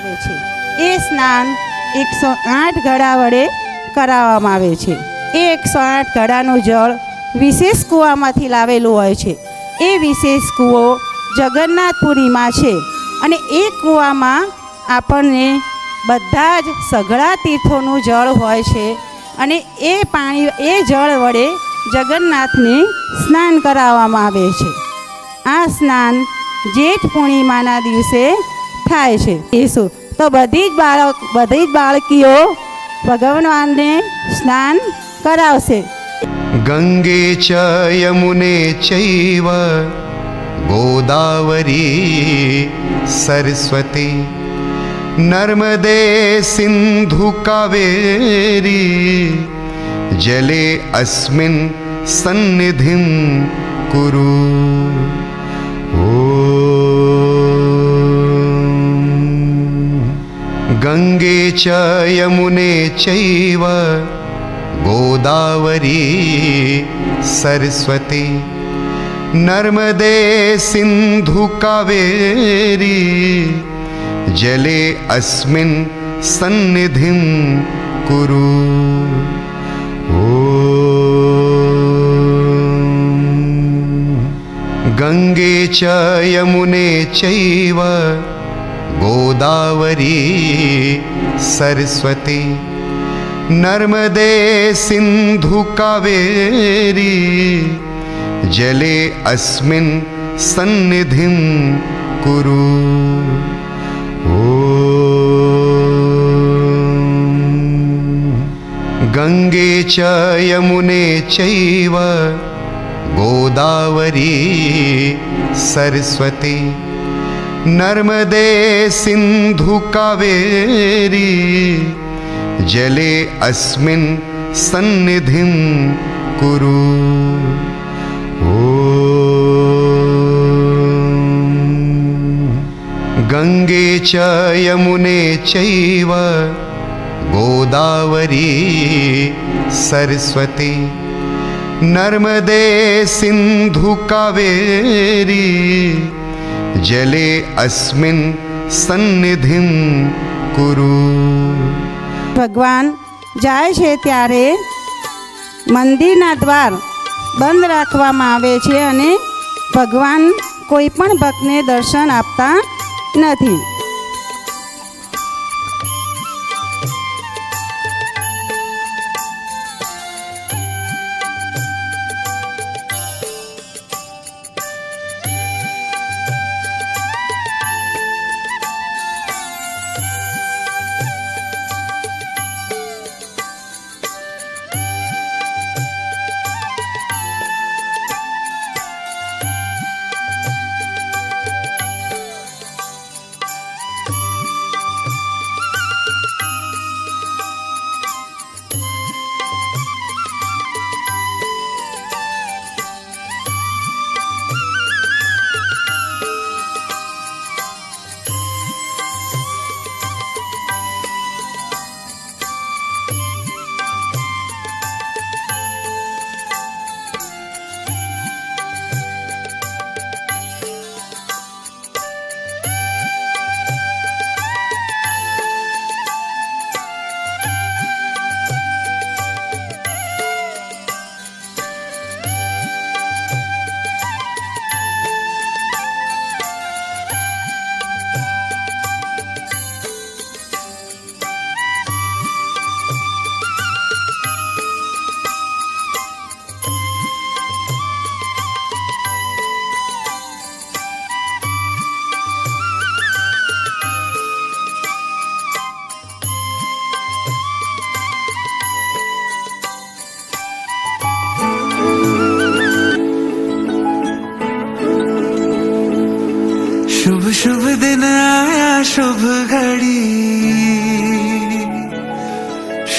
આવે છે. એ સ્નાન એકસો આઠ ઘડા વડે કરાવવામાં આવે છે. એ એકસો આઠ ઘડાનું જળ વિશેષ કૂવામાંથી લાવેલું હોય છે. એ વિશેષ કૂવો જગન્નાથપુરીમાં છે અને એ કૂવામાં આપણને બધા જ સઘળા તીર્થોનું જળ હોય છે અને એ પાણી, એ જળ વડે જગન્નાથને સ્નાન કરાવવામાં આવે છે. આ સ્નાન જેઠ પૂર્ણિમાના દિવસે થાય છે. ઈસુ. તો બધી જ બાળક, બધી જ બાળકીઓ ભગવાનને સ્નાન કરાવશે. ગંગે ચ યમુને ચૈવ, ગોદાવરી સરસ્વતી. નર્મદે સિંધુ કાવેરી, જલે અસ્મિન સન્નિધિમ કુરુ. गङ्गे च यमुने चैव गोदावरी सरस्वती नर्मदे सिन्धु कावेरी जले अस्मिन् सन्निधिं कुरु ॐ गङ्गे च यमुने चैव गोदावरी सरस्वती नर्मदे सिन्धु कावेरी जले अस्मिन् सन्निधिं कुरु। ॐ। गङ्गे च यमुने चैव गोदावरी सरस्वती नर्मदे सिन्धु कावेरी जले अस्मिन् सन्निधिं कुरु ॐ गङ्गे च यमुने चैव गोदावरी सरस्वती नर्मदे सिन्धु कावेरी जले अस्मिन् सन्निधिं कुरु ભગવાન જાય છે ત્યારે મંદિરના દ્વાર બંધ રાખવામાં આવે છે અને ભગવાન કોઈ પણ ભક્તને દર્શન આપતા નથી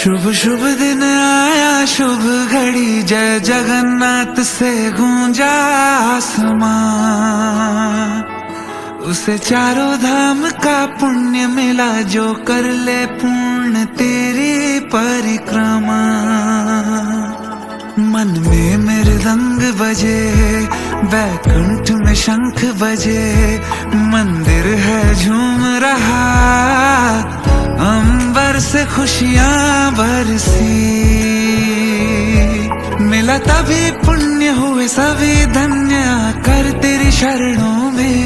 शुभ शुभ दिन आया, शुभ घड़ी। जय जगन्नाथ से गूंजा आसमां उसे चारों धाम का पुण्य मिला, जो कर ले पूर्ण तेरी परिक्रमा। मन में मृदंग बजे, बैकुंठ में शंख बजे। मंदिर है झूम रहा खुशियां बरसी मिला तभी पुण्य हुए सभी धन्य कर तेरी शरणों में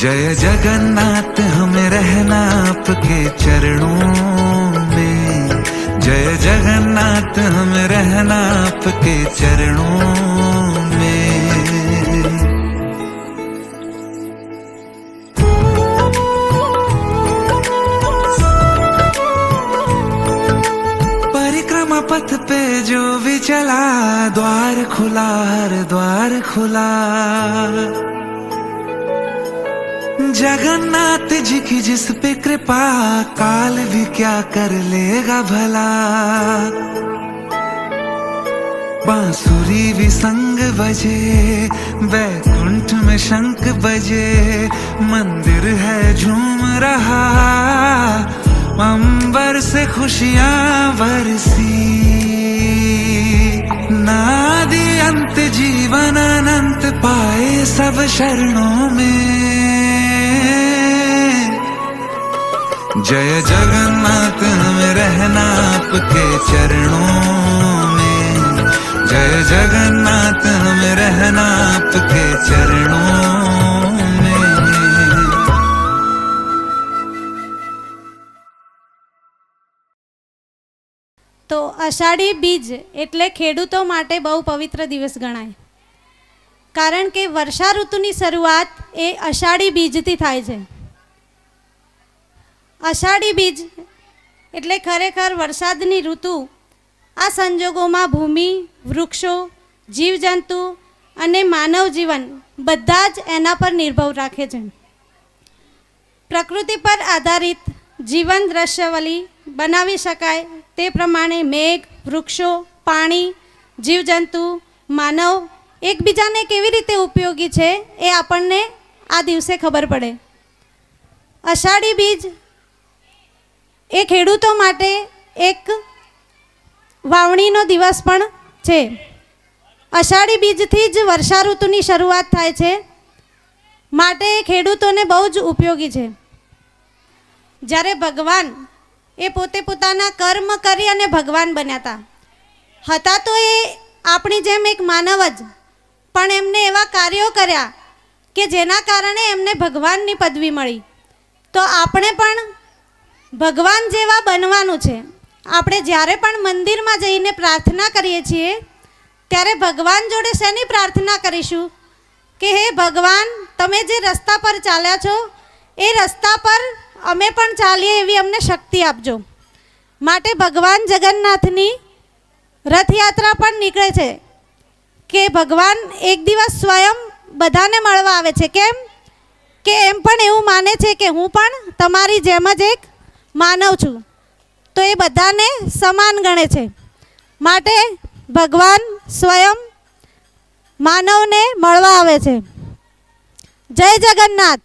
जय जगन्नाथ हमें रहना आपके चरणों में जय जगन्नाथ हमें रहना आपके चरणों पथ पे जो भी चला, द्वार खुला, हर द्वार खुला। जगन्नाथ जी की जिस पे कृपा, काल भी क्या कर लेगा भला। बांसुरी भी संग बजे, बैकुंठ में शंख बजे। मंदिर है झूम रहा, अंबर से खुशियाँ बरसी जीवन अनंत पाए सब शरणों में जय जगन्नाथ हमें रहना आपके चरणों में जय जगन्नाथ हमें रहना आपके चरणों में તો અષાઢી બીજ એટલે ખેડૂતો માટે બહુ પવિત્ર દિવસ ગણાય કારણ કે વર્ષા ઋતુની શરૂઆત એ અષાઢી બીજથી થાય છે. અષાઢી બીજ એટલે ખરેખર વરસાદની ઋતુ આ સંજોગોમાં ભૂમિ, વૃક્ષો, જીવજંતુ અને માનવ જીવન બધા જ એના પર નિર્ભર રાખે છે. પ્રકૃતિ પર આધારિત જીવન દ્રશ્યવલી બનાવી શકાય તે પ્રમાણે મેઘ, વૃક્ષો, પાણી, જીવજંતુ, માનવ એકબીજાને કેવી રીતે ઉપયોગી છે એ આપણને આ દિવસે ખબર પડે. અષાઢી બીજ એ ખેડૂતો માટે એક વાવણીનો દિવસ પણ છે. અષાઢી બીજથી જ વર્ષા ઋતુની શરૂઆત થાય છે. માટે ખેડૂતોને બહુ જ ઉપયોગી છે. જ્યારે ભગવાન એ પોતે પોતાના કર્મ કરી અને ભગવાન બન્યા હતા. હતા તો એ આપણી જેમ એક માનવ જ પણ એમને એવા કાર્યો કર્યા કે જેના કારણે એમને ભગવાનની પદવી મળી. તો આપણે પણ ભગવાન જેવા બનવાનું છે. આપણે જ્યારે પણ મંદિરમાં જઈને પ્રાર્થના કરીએ છીએ, ત્યારે ભગવાન જોડે શેની પ્રાર્થના કરીશું? કે હે ભગવાન, તમે જે રસ્તા પર ચાલ્યા છો, એ રસ્તા પર અમે પણ ચાલીએ એવી અમને શક્તિ આપજો. માટે ભગવાન જગન્નાથની રથયાત્રા પણ નીકળે છે. કે ભગવાન એક દિવસ સ્વયં બધાને મળવા આવે છે. કેમ? કે એમ પણ એવું માને છે કે હું પણ તમારી જેમ જ એક માનવ છું. તો એ બધાને સમાન ગણે છે. માટે ભગવાન સ્વયં માનવને મળવા આવે છે. જય જગન્નાથ.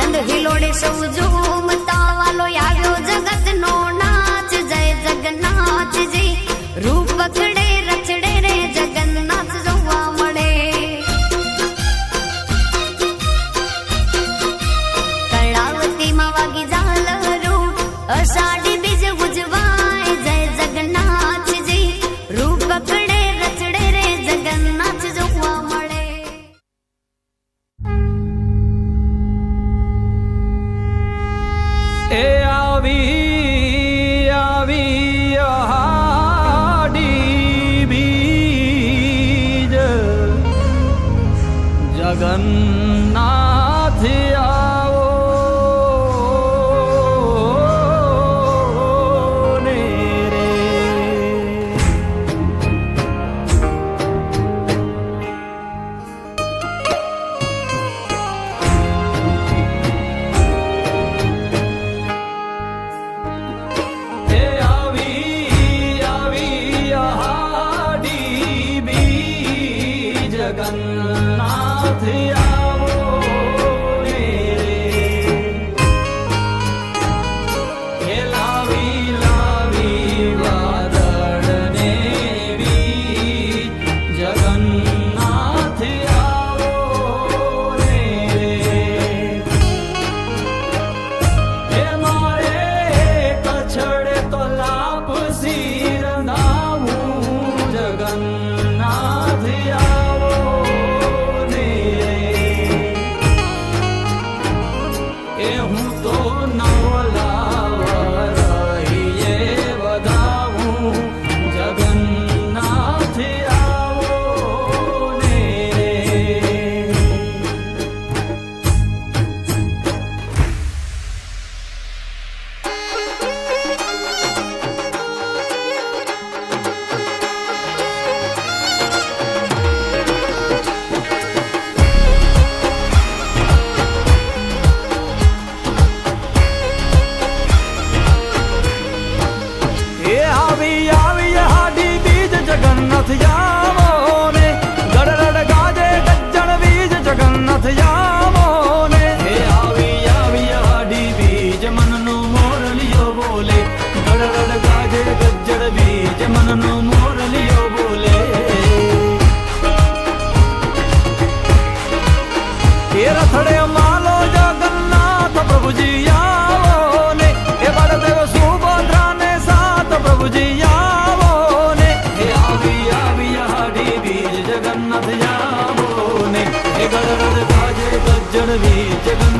આનંદ હિલોડે સૌ જુઓ.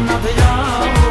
બીજ